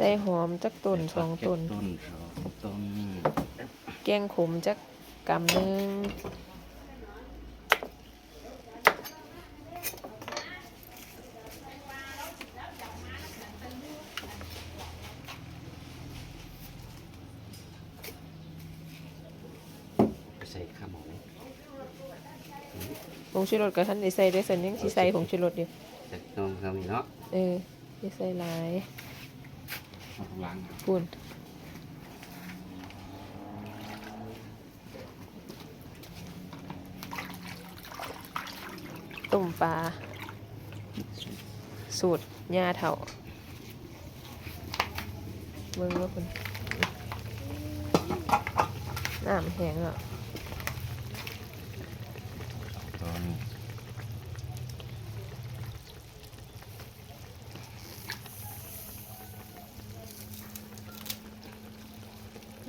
ส่หอมจักต้นสองต้น ต้นสองต้นแกงขมจักกำหนึ่งไปใส่ข้าวหมูผงชูรสกับท่านได้ใส่ได้สันยังสิใส่ผงชูรสอยู่ใส่น้องเขามีเนาะเออได้ใส่หลาย เอาล้างเอาปุ่นต้มปลาสูตรย่าเถาเบิ่งว่าคุณน้ำแห้งอะ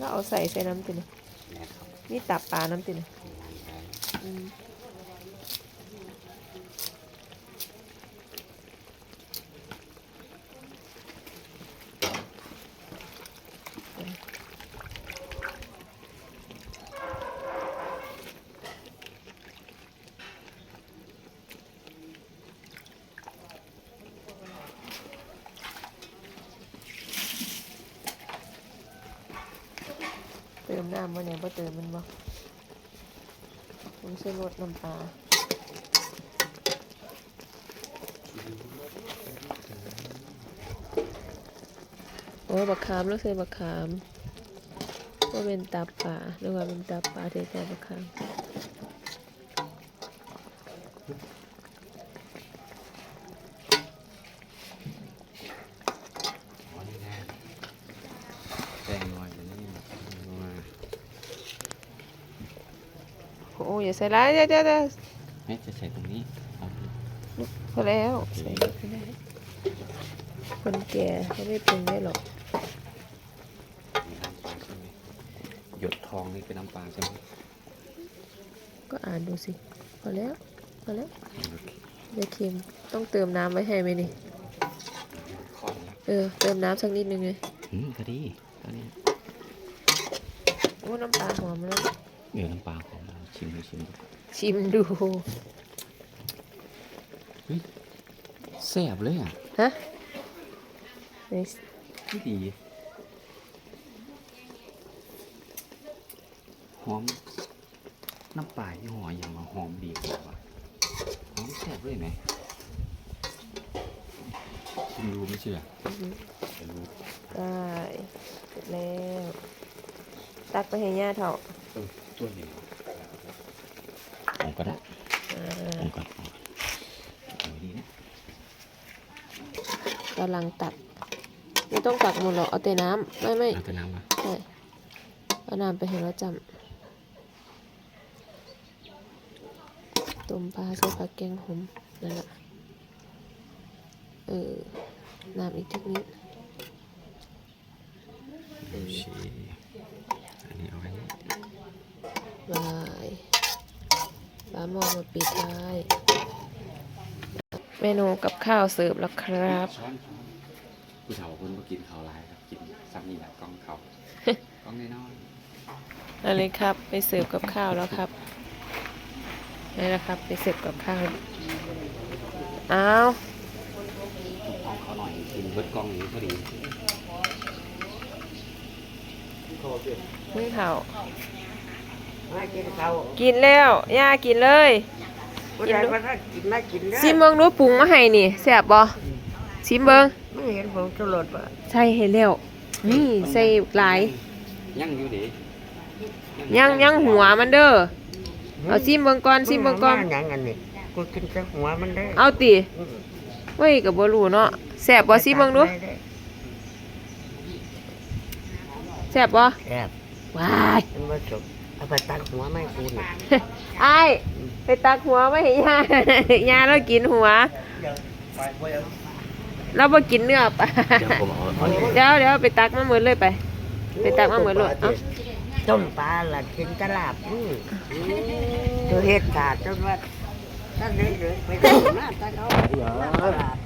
แล้วเอาใส่ใส่น้ำตินแม่ครับนี่ตับปลาน้ำตินง ติมน้ำมาเนี่ยพอเติมมันบ่ผมใส่รสน้ำปลาโอ้บักขามแล้วใส่บักขามว่าเป็นตับปลาหรือว่าเป็นตับปลาที่ใส่บักขาม อ๋อนี่แน่แป้งหน่อยเดี๋ยวนี้มา โอ้ยอย่าใส่ร้ายเดี๋ยวเดี๋ยวเดี๋ยวแม่จะใส่ตรงนี้เอาดิพอแล้วใส่ไม่ได้คนแก่เขาไม่ปรุงได้หรอกมีน้ำปลาใช่ไหมหยดทองนี่เป็นน้ำปลาใช่ไหมก็อ่านดูสิพอแล้วพอแล้วโอเคอย่าเค็มต้องเติมน้ำไว้ให้ไหมนี่ขอนละเออเติมน้ำสักนิดนึงเลยอืมก็ดีตอนนี้โอ้น้ำปลาหอมแล้ว เดี๋ยวน้ำปลาของเราชิมดูชิมดูชิมดูแซ่บเลยอะฮะในที่ดีหอมน้ำปลาที่หออย่างมาหอมดีกว่าว่ะหอมแซ่บเลยไหมชิมดูไม่เชื่อจะรู้ได้เสร็จแล้ว ตักไปให้ย่าเถอะ ตัวตัวเดียวผมก็ได้อ่าผมก็เอาเอาดีนะกำลังตัก ไม่ต้องตักหมดหรอก เอาแต่น้ำไม่ไม่เอาแต่น้ำมาใช่เอาน้ำไปให้เราจำต้มปลาใส่ผักแกงหอมนั่นแหละเออน้ำอีกทีนิด โอเคอันนี้เอาไว้นี่ บายปลาหม้อมาปิดท้ายเมนูกับข้าวเสิร์ฟแล้วครับช้อนผู้เฒ่าคนบ่กินข้าวหลายครับ กินซ้ำนี่แหละกล้องเขากล้องน้อยนั่นเลยครับ ไปเสิร์ฟกับข้าวแล้วครับนี่นะครับ ไปเสิร์ฟกับข้าวอ้าวๆของเขาหน่อยกินเบิดกล้องนี้พอดีมึงเผา มากินข้าวกินแล้วย่ากินเลยผู้ใดมาถ้ากินมากินเด้อซิมเบิงดูปรุงมาให้นี่แซ่บบ่ซิมเบิงไม่เห็นผมชุรสป่ะใส่ให้แล้วนี่ใส่หลายยังอยู่ดิยังยังหัวมันเด้อเอาซิมเบิงก่อนซิมเบิงก่อนมาหยังอันนี้กูกินแต่หัวมันได้เอาติอืมเว้ยก็บ่รู้เนาะแซ่บบ่ซิมเบิงดูไไแซ่บบ่แซ่บว้ายมันมาสุก เอาไปตักหัวไม่กูนี่อ้ายไปตักหัวมาให้ย่าย่าเรากินหัว เราบ่กินเนื้อปลาเดี๋ยวผมเอาเอาเดี๋ยวเดี๋ยวไปตักมาหมดเลยไป ไปตักมาหมดเลยเอ้า ต้มปลาล่ะกินตลาบนี่ตัวเฮ็ดขาดจนว่าท่านเลยเลยไปได้หน้าตาเขาตลาด